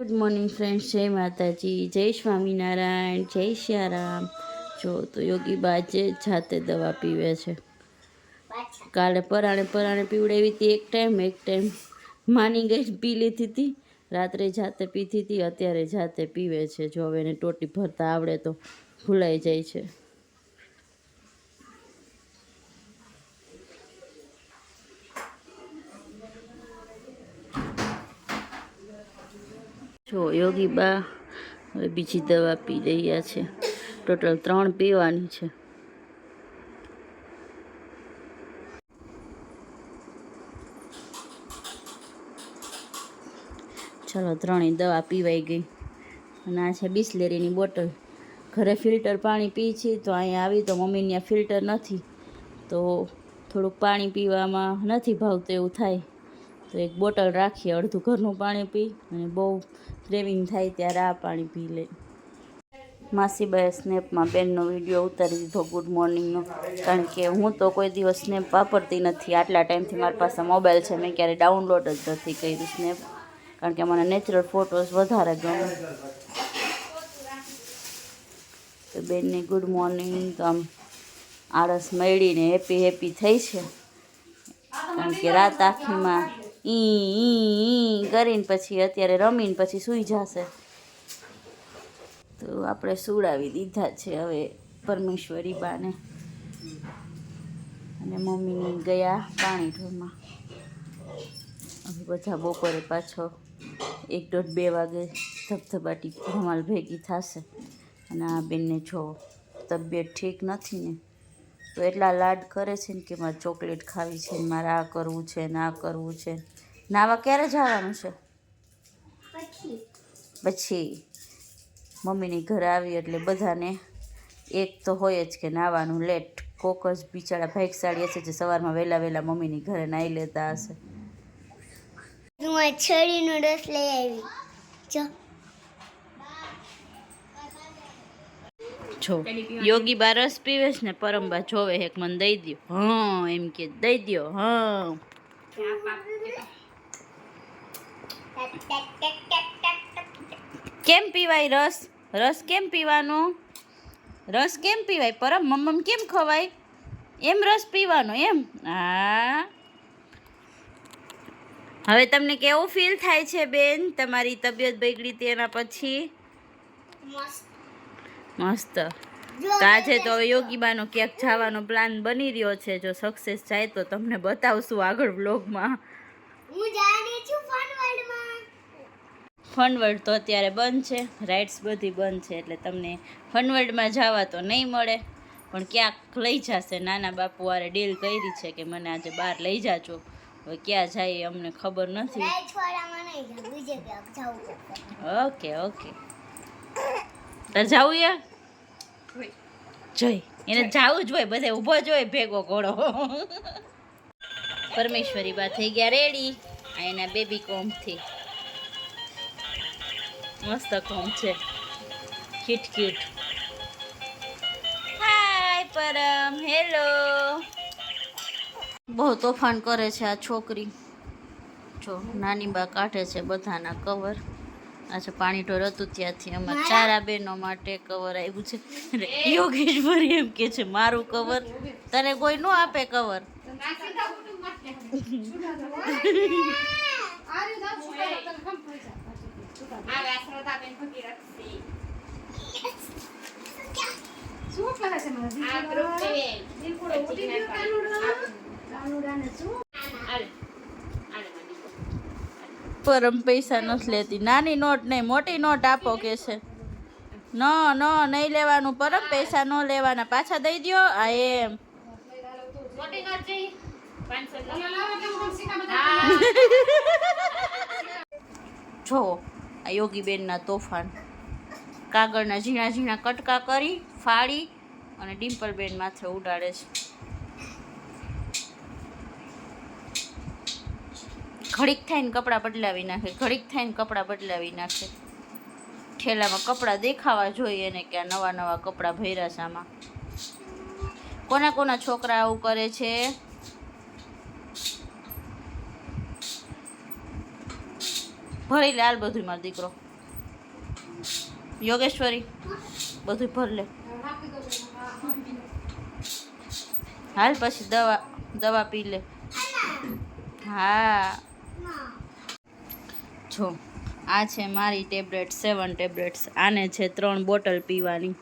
Good morning friends જય માતાજી જય સ્વામિનારાયણ જય સિયારામ જો, તો યોગી બાજે જાતે દવા પીવે છે. કાલે પરાણે પરાણે પીવડાવી હતી એક ટાઈમ એક ટાઈમ માની ગઈ પી લીધી હતી. રાત્રે જાતે પીધી હતી, અત્યારે જાતે પીવે છે. જો, હવે એને ટોટી ભરતા આવડે તો ભૂલાઈ જાય છે. જો યોગી બા હવે બીજી દવા પી રહ્યા છે. ટોટલ ત્રણ પીવાની છે. ચલો ત્રણેય દવા પીવાઈ ગઈ. અને આ છે બિસ્લેરીની બોટલ. ઘરે ફિલ્ટર પાણી પી છે તો અહીંયા આવી તો મમ્મી ત્યાં ફિલ્ટર નથી. તો થોડુંક પાણી પીવામાં નથી ભાવતું એવું થાય. તો એક બોટલ રાખીએ અડધું ઘરનું પાણી પી અને બહુ ક્રેવિંગ થાય ત્યારે આ પાણી પી લે. માસીબાએ સ્નેપમાં બેનનો વીડિયો ઉતારી દીધો ગુડ મોર્નિંગનો. કારણ કે હું તો કોઈ દિવસ સ્નેપ વાપરતી નથી. આટલા ટાઈમથી મારી પાસે મોબાઈલ છે. મેં ક્યારે ડાઉનલોડ જ નથી કર્યું સ્નેપ. કારણ કે મને નેચરલ ફોટોસ વધારે ગમે. તો બેનને ગુડ મોર્નિંગ. તો આમ આળસ મળીને હેપી હેપી થઈ છે. કારણ કે રાત આખીમાં ઈ કરીને પછી અત્યારે રમીને પછી સૂઈ જશે. તો આપણે સુડાવી દીધા છે હવે પરમેશ્વરી બાને. અને મમ્મી ગયા પાણી ઢોરમાં હવે બધા બપોરે પાછો એક દોઢ બે વાગે ધબધબાટી ધમાલ ભેગી થશે. અને આ બેનને જો તબિયત ઠીક નથી ને તો એટલા લાડ કરે છે ને કે મારે ચોકલેટ ખાવી છે મારે આ કરવું છે ને આ કરવું છે નાવા ક્યારે જવાનું છે? પછી. મમ્મીની ઘરે આવી એટલે બધાને એક તો હોય જ કે નાવાનું લેટ. કોક જ બિચારા ભાગશાળી હશે જે સવારમાં વહેલા વહેલા મમ્મીની ઘરે નાહી લેતા હશે. હું છડીનો રસ લઈ આવી. જો. જો યોગી બા રસ પીવે છે ને પરમબા જોવે હેક મને દઈ દ્યો. હા એમ કે દઈ દ્યો હા. કેમ પીવાય રસ? રસ કેમ પીવાનો? રસ કેમ પીવાય? પરમ મમ્મમ કેમ ખવાય? એમ રસ પીવાનો એમ? હા. હવે તમને કેવું ફીલ થાય છે બેન? તમારી તબિયત બગડી તેના પછી? મસ્ત મસ્ત. તો આજે તો યોગીબાનો ક્યાંક જવાનો પ્લાન બની રહ્યો છે. જો સક્સેસ જાય તો તમને બતાવશું આગળ વ્લોગમાં હું જાણી છું ફન વર્લ્ડમાં ફનવર્લ્ડ તો અત્યારે બંધ છે. રાઇડ્સ બધી બંધ છે એટલે તમને ફનવર્લ્ડમાં જવા તો નહીં મળે. પણ ક્યાંક લઈ જશે. નાના બાપુ વારે ડીલ કરી છે કે મને આજે બહાર લઈ જાજો. હવે ક્યાં જાય અમને ખબર નથી. ઓકે ઓકે તાર જવું યા જોઈ. એને જવું જ હોય બધે ઊભો જ હોય ભેગો ઘોડો. પરમેશ્વરી બા થઈ ગયા રેડી આ એના બેબી કોમથી મસ્ત કોમ છે. Cute cute hi Param. Hello બહુ તોફાન કરે છે આ છોકરી. જો નાની બા કાઢે છે બધાના કવર આ છે પાણી ઢોર હતું ત્યાંથી. અમારા ચારા બહેનો માટે કવર આવ્યું છે. યોગેશભાઈ એમ કે છે મારું કવર તને કોઈ ન આપે કવર પરમ પૈસા નથી લેતી. નાની નોટ નહીં મોટી નોટ આપો કે છે. ન ન નહીં લેવાનું પરમ પૈસા ન લેવાના. પાછા દઈ દ્યો આ એમ. જો આ યોગીબેનના તોફાન. કાગળના ઝીણા ઝીણા કટકા કરી ફાડી અને ડિમ્પલબેન માથે ઉડાડે છે. ઘડીક થઈને કપડાં બદલાવી નાખે, ઘડીક થઈને કપડાં બદલાવી નાખે. ઠેલામાં કપડાં દેખાવા જોઈએ ને કે નવા નવા કપડાં ભર્યા કોના કોના છોકરા આવું કરે છે? ભરી લે, હાલ બધું મારો દીકરો. યોગેશ્વરી બધું ભર લે. હાલ પછી દવા દવા પી લે. હા. જો આ છે મારી ટેબ્લેટ સેવન ટેબ્લેટ્સ. આને છે ત્રણ બોટલ પીવાની.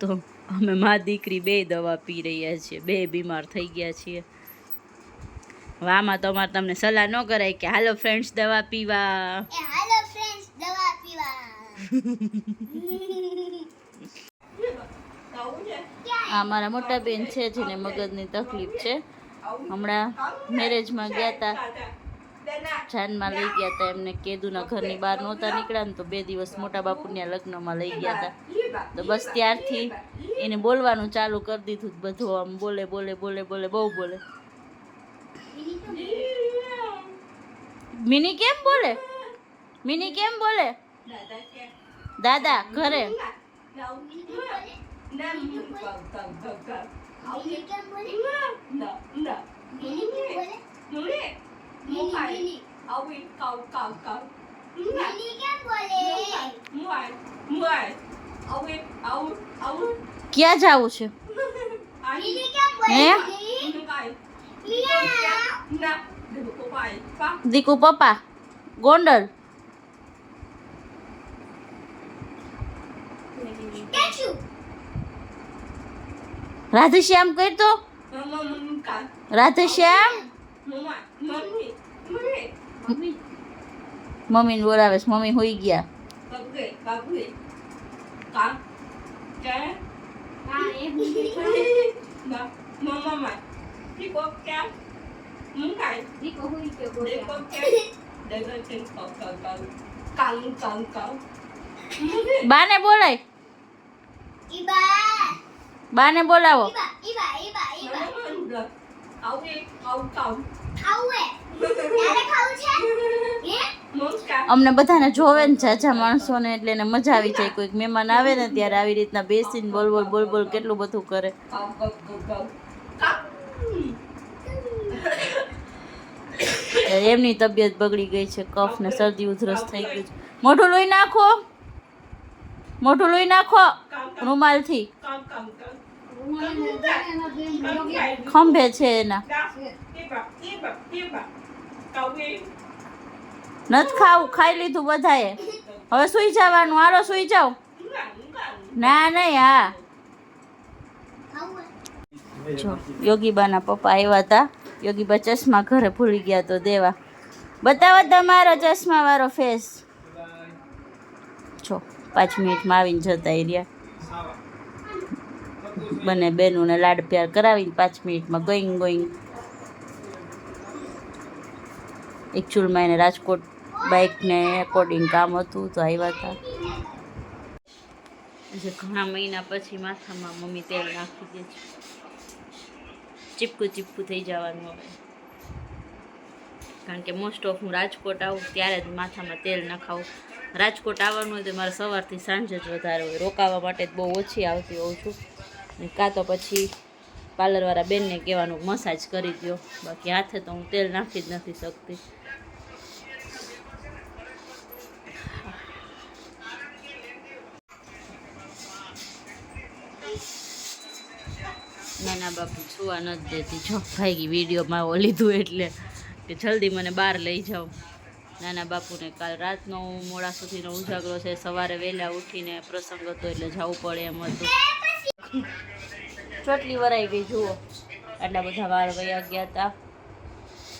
તો અમે મા દીકરી બે દવા પી રહ્યા છીએ. બે બીમાર થઈ ગયા છીએ. વામાં તો અમારે તમને સલાહ ન કરાય કે હાલો ફ્રેન્ડ્સ દવા પીવા. હાલો ફ્રેન્ડ્સ દવા પીવા. આ મારા મોટા બેન છે જેને મગજની તકલીફ છે. હમણાં મેરેજમાં ગયા હતા જાનમાં લઈ ગયા હતા એમને કેદુના ઘરની બહાર નહોતા નીકળ્યા ને તો બે દિવસ મોટા બાપુના લગ્નમાં લઈ ગયા હતા તો બસ ત્યારથી એને બોલવાનું ચાલુ કરી દીધું બધું આમ બોલે બોલે બોલે બોલે બહુ બોલે. મિની કેમ બોલે? મિની કેમ બોલે? દાદા ઘરે. મિની કેમ બોલે? મિની કેમ બોલે મિની મિની મિની કેમ બોલે ક્યાં જાવું છે મિની કેમ બોલે હે? દીકુ પપ્પા ગોંડલ રાધેશ્યામ કહી તો રાધેશ્યામ મમ્મીને બોલાવે છે. મમ્મી હોઈ ગયા. બાને બોલાય. બાને બોલાવો. આવું આવું અમને બધાને જોવે ને ઝાઝા માણસોને એટલે એને મજા આવી જાય કોઈક મહેમાન આવે ને ત્યારે આવી રીતના બેસીને બોલ બોલ બોલ બોલ કેટલું બધું કરે. એમની તબિયત બગડી ગઈ છે કફ ને શરદી ઉધરસ થઈ ગઈ છે. મોઢું લોહી નાખો. મોઢું લોહી નાખો. રૂમાલથી. ખંભે છે એના. નથી ખાવું, ખાઈ લીધું બધાએ. હવે સુઈ જવાનું આરો સુઈ જાઓ. ના, નહીં, હા. જો, યોગીબાના પપ્પા આવ્યા હતા યોગીબા ચશ્મા ઘરે ભૂલી ગયા તો દેવા. બતાવો તમારો ચશ્મા વાળો ફેસ છો પાંચ મિનિટમાં આવીને જતા રહ્યા. બંને બેનોને લાડ પ્યાર કરાવીને પાંચ મિનિટમાં ગોઈંગ ગોઈંગ. એકચ્યુઅલમાં એને રાજકોટ બાઇકને એકોર્ડિંગ કામ હતું તો આવ્યા હતા આજે ઘણા મહિના પછી માથામાં મમ્મી તેલ નાખી દે છે. ચીપકું ચીપકું થઈ જવાનું હવે. કારણ કે મોસ્ટ ઓફ હું રાજકોટ આવું ત્યારે જ માથામાં તેલ નખાવું. રાજકોટ આવવાનું હોય તો મારે સવારથી સાંજે જ વધારે હોય. રોકાવા માટે જ બહુ ઓછી આવતી હોઉં છું. કાં તો પછી પાર્લરવાળા બેનને કહેવાનું, મસાજ કરી દો બાકી હાથે તો હું તેલ નાખી જ નથી શકતી. નાના બાપુ સુવા નથી દેતી. જો ભાઈ વિડીયોમાં ઓ લીધું એટલે કે જલ્દી મને બહાર લઈ જાઓ. નાના બાપુને કાલ રાતનો મોડા સુધીનો ઉજાગરો છે. સવારે વહેલા ઉઠીને પ્રસંગ હતો એટલે જવું પડે એમ હતું. ચોટલી વરાઈ ગઈ, જુઓ. આટલા બધા વાર વયા ગયા હતા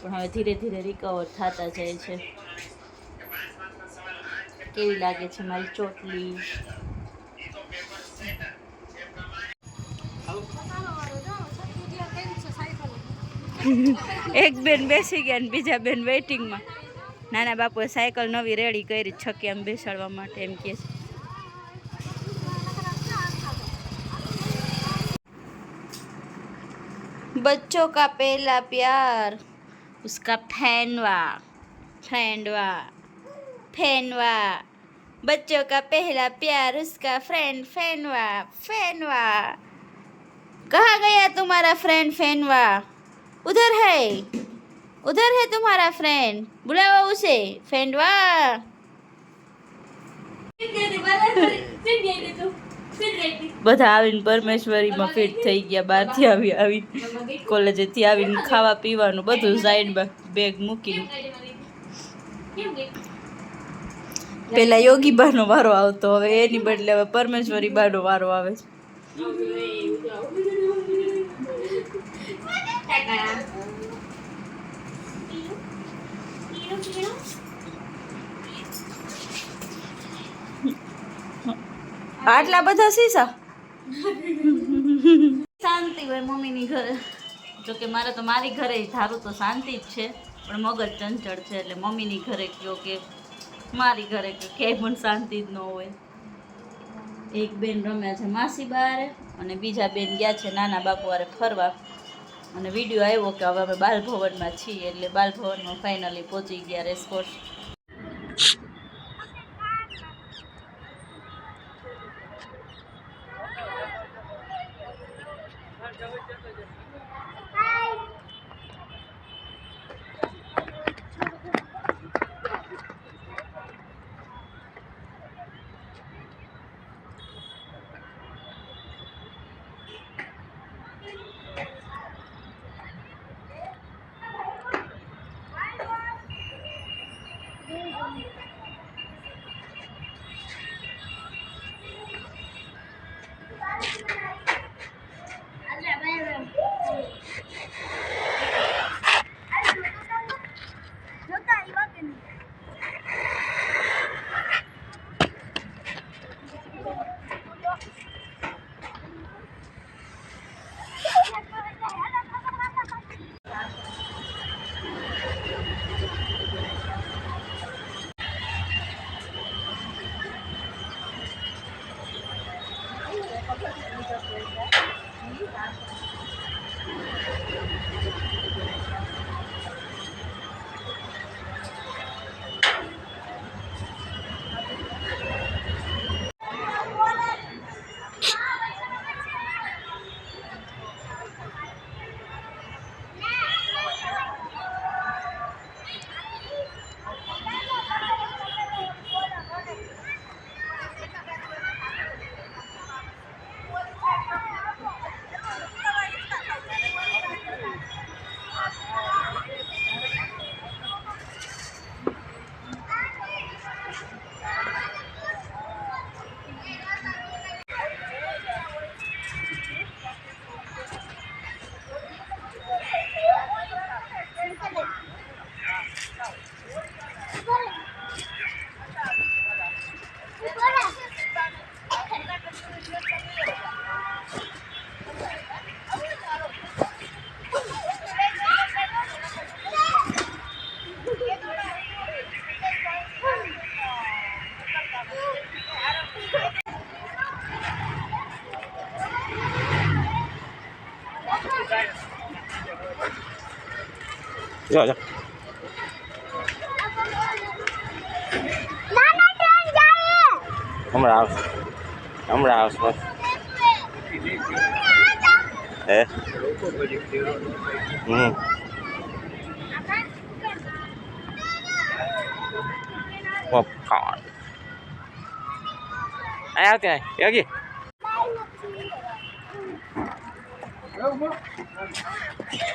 પણ હવે ધીરે ધીરે રિકવર થતા જાય છે. કેવી લાગે છે મારી ચોટલી? એક બેન બેસી ગયા ને બીજા બેન વેઇટિંગમાં નાના બાપુએ સાયકલ નવી રેડી કરી છકી એમ બેસાડવા માટે એમ કહે છે बच्चों का पहला प्यार उसका फैनवा फैंडवा फैनवा बच्चों का पहला प्यार उसका फ्रेंड फैनवा फैनवा कहाँ गया तुम्हारा फ्रेंड फैनवा ઉધર હૈ. ઉધર હૈ તુમ્હારા ફ્રેન્ડ બુલાવો ઉસે ફ્રેન્ડ વાહ. બધા આવીને પરમેશ્વરીમાં ફિટ થઈ ગયા, બહારથી આવી આવી કોલેજેથી આવીને ખાવા પીવાનું બધું સાઈડમાં બેગ મૂકીને. પેલા યોગી બાનો વારો આવતો, હવે એની બદલે હવે પરમેશ્વરી બાનો વારો આવે છે. આટલા બધા સીસા? શાંતિ હોય મમ્મીની ઘરે. જો કે મારે તો મારી ઘરે ધારું તો શાંતિ જ છે, પણ મગજ ચંચળ છે એટલે મમ્મીની ઘરે કયો કે, મારી ઘરે કયો ક્યાંય પણ શાંતિ જ ન હોય. એક બેન રમ્યા છે માસી બારે અને બીજા બેન ગયા છે નાના બાપુ વારે ફરવા. અને વીડિયો આવ્યો કે હવે અમે બાલભવનમાં છીએ એટલે બાલભવનમાં ફાઇનલી પહોંચી ગયા રેસકોર્સ જો જો હમણાં આવશે હમણાં આવશે બસ હે હમ પોપકોર્ન અહીં આવતી નહીં યોગી અલા ચાર જ બેન એને જવાનું ચાર જ બેન ઊભી આવ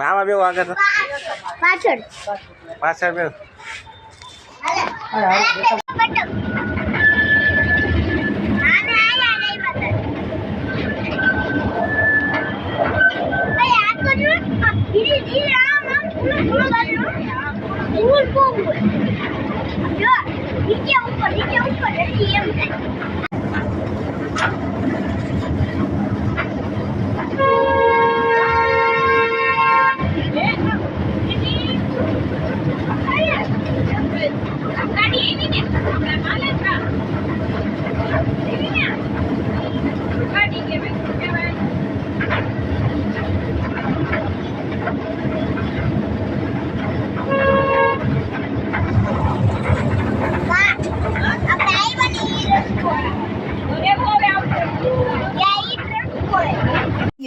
આમાં બેવું આગળ તો. પાછળ પાછળ બેવું બેટા. નીચે ઉપર નીચે ઉપર એમ થાય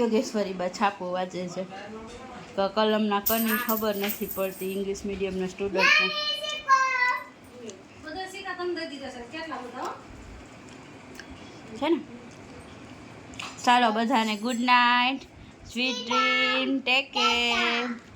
યોગેશ્વરી બા છાપો વાંચે છે. તો કલમના કની ખબર નથી પડતી ઇંગ્લિશ મીડિયમના સ્ટુડન્ટને છે. ને? ચાલો બધાને good night sweet dream take care